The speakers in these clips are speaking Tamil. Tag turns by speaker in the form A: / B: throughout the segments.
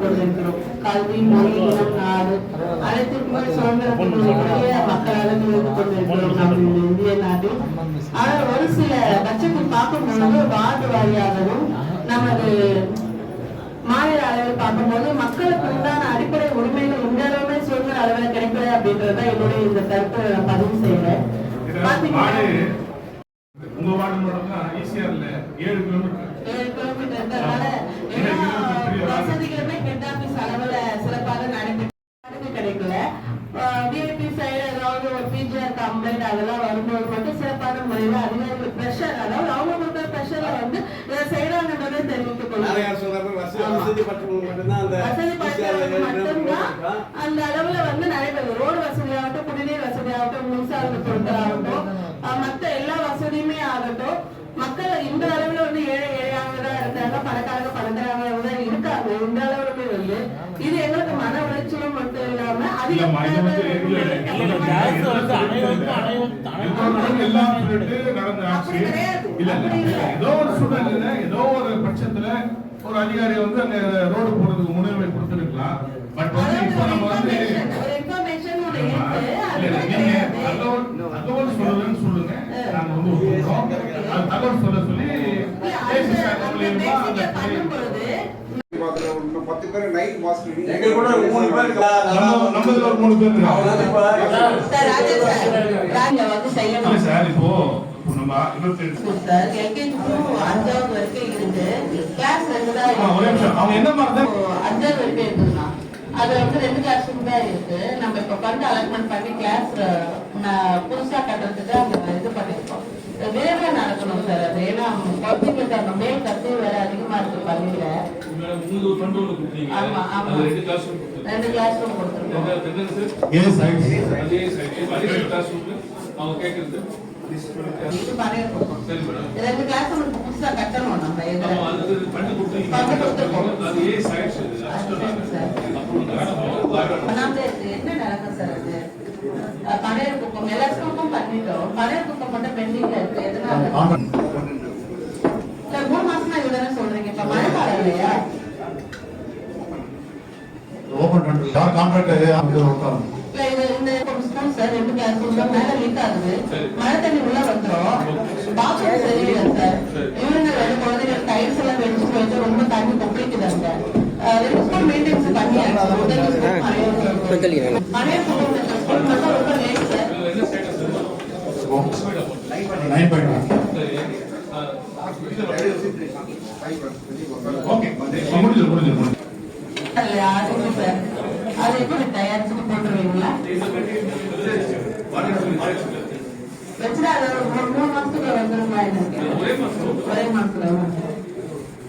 A: கொண்டிருக்கிறோம் கல்வி மொழி இனம் நாடு அனைத்திற்குமே சுதந்திரத்தினுடைய மக்களாக இருந்து கொண்டிருக்கிறோம் நம்ம இந்திய ஆனால் ஒரு சில பட்சத்தில் பார்க்கும் பொழுது வார்டு வாரியாகவும் நமது மாநில அளவில் பார்க்கும்போது மக்களுக்கு உண்டான அடிப்படை உரிமைகள் இந்த அளவுமே சுதந்திர அளவில் கிடைக்கல அப்படின்றத என்னுடைய இந்த கருத்தை நான் பதிவு செய்யறேன்
B: உங்க வார்டு மட்டும் ஈஸியார்ல ஏழு
A: ஏழு கிலோமீட்டர் எல்லா வசதிகளுமே ஹெட் அளவுல சிறப்பாக நடைபெற்று கிடைக்கல. விஐபி சைடு ஏதாவது ஒரு பிஜிஆர் கம்ப்ளைண்ட் அதெல்லாம் வரும்போது மட்டும் சிறப்பான முறையில் அதிகாரிகள் ப்ரெஷர் அதாவது அவங்க கொடுக்குற ப்ரெஷர்ல வந்து இதை செய்யறாங்கன்றதை தெரிவித்துக்
C: பட்டவங்களுக்கு மட்டும்தான் அந்த
A: அளவுல வந்து நடைபெறுது. ரோடு வசதி ஆகட்டும் குடிநீர் வசதி ஆகட்டும் மின்சாரத்தை பொறுத்தலாகட்டும் மத்த எல்லா வசதியுமே ஆகட்டும். மக்கள் இந்த அளவுல வந்து ஏழை ஏழையானதா இருக்காங்க பணக்காரங்க பணக்காரங்க தான் இருக்காங்க. இந்த அளவுலுமே வந்து இது எங்களுக்கு மன உளைச்சலும் மட்டும் இல்லாம
B: ஆட்சி.
A: அப்படி கிடையாது.
B: ஏதோ ஒரு சூழ்நிலையில ஏதோ ஒரு பட்சத்துல ஒரு அதிகாரி வந்து அங்க ரோடு போடுறதுக்கு முன்னுரிமை கொடுத்துருக்கலாம். பட் வந்து இப்போ
A: ஒரு
B: நம்ம வந்து சொல்லுங்க. நாங்க வந்து தகவல் சொல்ல சொல்லி
D: பத்து பேர் நைட் பண்ணி-
C: எங்க கூட மூணு பேர்
B: நம்ம நம்ம இதுல ஒரு மூணு பேர் இருக்காங்க
A: சார்
B: இப்போ அவங்க என்ன மாதிரி
A: அது வந்து ரெண்டு கிளாஸ் ரூம் தான் இருக்கு. நம்ம இப்போ ஃபண்ட் அலாட்மெண்ட் பண்ணி கிளாஸ் புதுசா கட்டுறதுக்கு அந்த இது பண்ணிருக்கோம். விரைவில் நடக்கணும் சார் அது ஏன்னா குழந்தைங்களுக்கு அந்த மேல் கத்து வேற அதிகமா இருக்கு பள்ளியில. ஆமா, ஆமா.
E: ரெண்டு
A: கிளாஸ் ரூம் கொடுத்துருக்கோம். ரெண்டு கிளாஸ் ரூம் புதுசா கட்டணும் நம்ம இதுல
E: ஆமா, அதுக்கு fund கொடுத்தீங்க.
A: fund கொடுத்திருக்கோம்.
E: அது A side sir. அது
A: சரி, சார்.
E: அப்புறம் மேடம், வாரம்.
A: பண்ணாமலே இருக்கு. என்ன நடக்கும் சார் அது ஸ்கூலுக்கும் பண்ணிட்டோம். பழையர் குப்பம் மட்டும் பெண்டிங்ல இருக்கு. எதனால? இல்ல மூணு மாசமா இதுதானே சொல்றீங்க. இப்ப மழை காலம் இல்லையா?
F: ஓபன் பண்றது யார் கான்ட்ராக்ட் அவங்க உட்காரும்
A: இல்ல இது இந்த ஸ்கூல் சார். ரெண்டு கிளாஸ் ரூம்ல மேல லீக் ஆகுது. மழை தண்ணி உள்ள வந்துரும். பாத்ரூம் சரியில்லை சார். இவங்க ரெண்டு குழந்தைங்க டைல்ஸ் எல்லாம் வெடிச்சு போயிட்டு ரொம்ப தண்ணி கொப்பளிக்குதாங்க ரெண்டு ஸ்கூல் மெயின்டெனன்ஸ் பண்ணியாச்சு. முதல் ஸ்கூல் பழைய பழைய ஸ்கூல் ஸ்கூல் மட்டும் ரொம்ப லேட் சார்
E: இதுல என்ன status இருக்கு?
F: நைன் பாயிண்ட்
E: சரி. ஆ,
B: ஓகே முடிஞ்சது முடிஞ்சது முடிஞ்சது
A: அதுல ஆகுது சார் அது எப்படி தயாரிச்சு போட்டுருவீங்களா வச்சுட்டு அது ஒரு மூணு மாசத்துக்கு வந்துருமா எனக்கு
E: ஒரே
A: மாசத்துல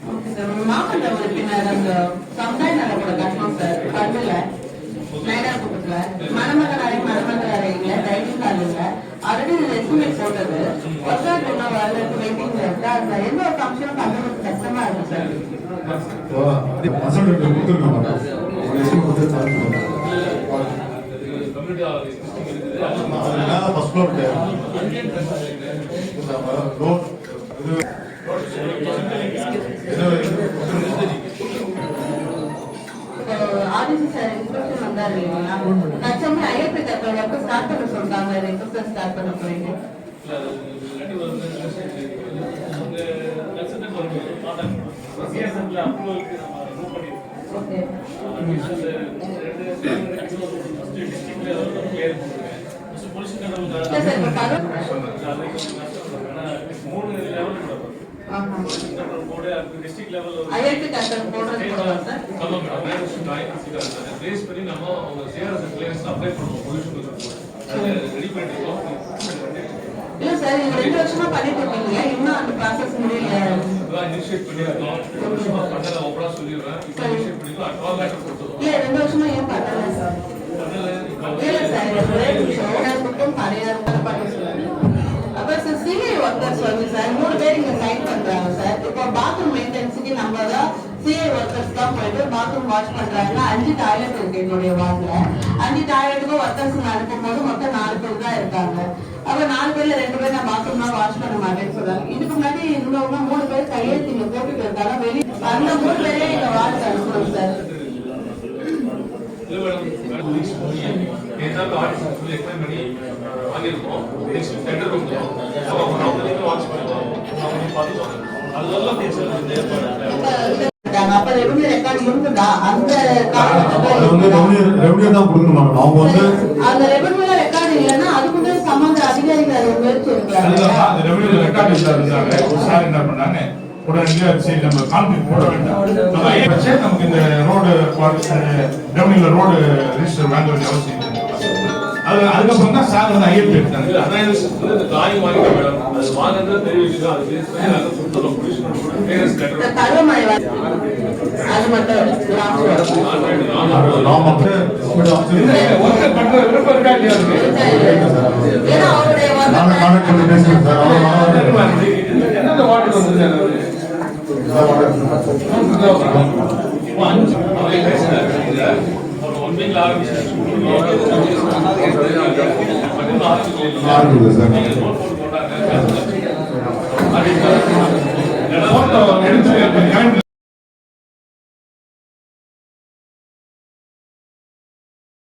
A: ஓகே சார் மாமல்ல உறுப்பினர் அந்த சமுதாய நலக்கூட சார் மணமகன் அறை அறை இல்ல டைனிங் ஹால் இல்ல ஆல்ரெடி எஸ்டிமேட் போட்டது ஒர்க் இன்னும் வரல வெயிட்டிங்ல இருக்கு எந்த ஒரு ஃபங்க்ஷனும் பண்ணுறது கஷ்டமா இருக்கு சார்
F: ஃபர்ஸ்ட் ஃப்ளோர்
A: இதை எப்போ ஸ்டார்ட் பண்ண போறீங்க? சார் பரவ ஆஹா
E: டிஸ்ட்ரிக்ட் லெவல்
A: போடுறது சார்
E: பேஸ் பண்ணி நம்ம அவங்க கிளியரன்ஸ் அப்ளை பண்ணுவோம். பொல்யூஷன்
A: இல்ல சார் இது ரெண்டு வருஷமா பண்ணிட்டு இருக்கீங்க இன்னும் அந்த ப்ராசஸ் முடியல.
E: இதெல்லாம் இனிஷியேட் பண்ணியிருக்கோம். ஒரு வருஷமா பண்ணல ஓப்பனா சொல்லிடுறேன். இப்போ இனிஷியேட் பண்ணிருக்கோம் அட்வான்ஸ் லெட்டர் கொடுத்துருக்கோம்.
A: இல்ல ரெண்டு வருஷமா ஏன் பண்ணல சார்? இல்ல சார் ஒரே நிமிஷம் பண்ண சொல்லுங்க. அப்புறம் சார் சிஐ ஒர்க்கர்ஸ் வந்து சார் மூணு பேர் இங்க சைன் பண்றாங்க சார். இப்போ பாத்ரூம் மெயின்டெனன்ஸுக்கு நம்ம தான் சிஐ ஒர்க்கர்ஸ் தான் போயிட்டு பாத்ரூம் வாஷ் பண்றாங்க. அஞ்சு டாய்லெட் இருக்கு என்னுடைய வார்டுல அஞ்சு டாய்லெட்டுக்கும் ஒர்க்கர்ஸ் அனுப்பும் போது மொத்தம் நாலு பேர் தான் இருக்காங்க. அப்ப நாலு பேர்ல ரெண்டு பேர் நான் பாத்ரூம் தான் வாஷ் பண்ண மாட்டேன்னு சொல்றாங்க. இதுக்கு முன்னாடி இருந்தவங்க மூணு பேர் கையெழுத்து இங்க போட்டுட்டு இருக்காங்க. வெளியே அந்த மூணு பேரே எங்க வார்டுக்கு அனுப்பணும் சார்
E: எக்ஸ்பிளைன் பண்ணி வாங்கியிருக்கோம். நெக்ஸ்ட் அவங்க வாட்ச் பண்ணுவோம் அவங்க பேசுறது. இந்த
A: ரெவன்யூ
F: அது தான் கொடுக்கணும் மேடம் அவங்க வந்து
A: அந்த ரெவன்யூல ரெக்கார்டு இல்லைன்னா அதுக்குள்ளே சம்பந்த அதிகாரிகள் அதை முயற்சி
B: ரெக்கார்ட் ஒரு சார் என்ன பண்ணாங்க உடனடியாக சரி நம்ம கான்ஃபிளிக் போட வேண்டாம். நம்ம ஐயா வச்சு நமக்கு இந்த ரோடு ரெவன்யூல ரோடு ரிஜிஸ்டர் வாங்க வேண்டிய அவசியம் அது அதுக்கப்புறம் தான் சார் வந்து ஐஎல்பி எடுத்தாங்க
E: டிராயிங் வாங்கிட்டேன் மேடம் அது வாங்குறது தெரிவிச்சுதான் அது பேரண்ட்ஸ்
A: இந்த
E: லெட்டர் எடுத்து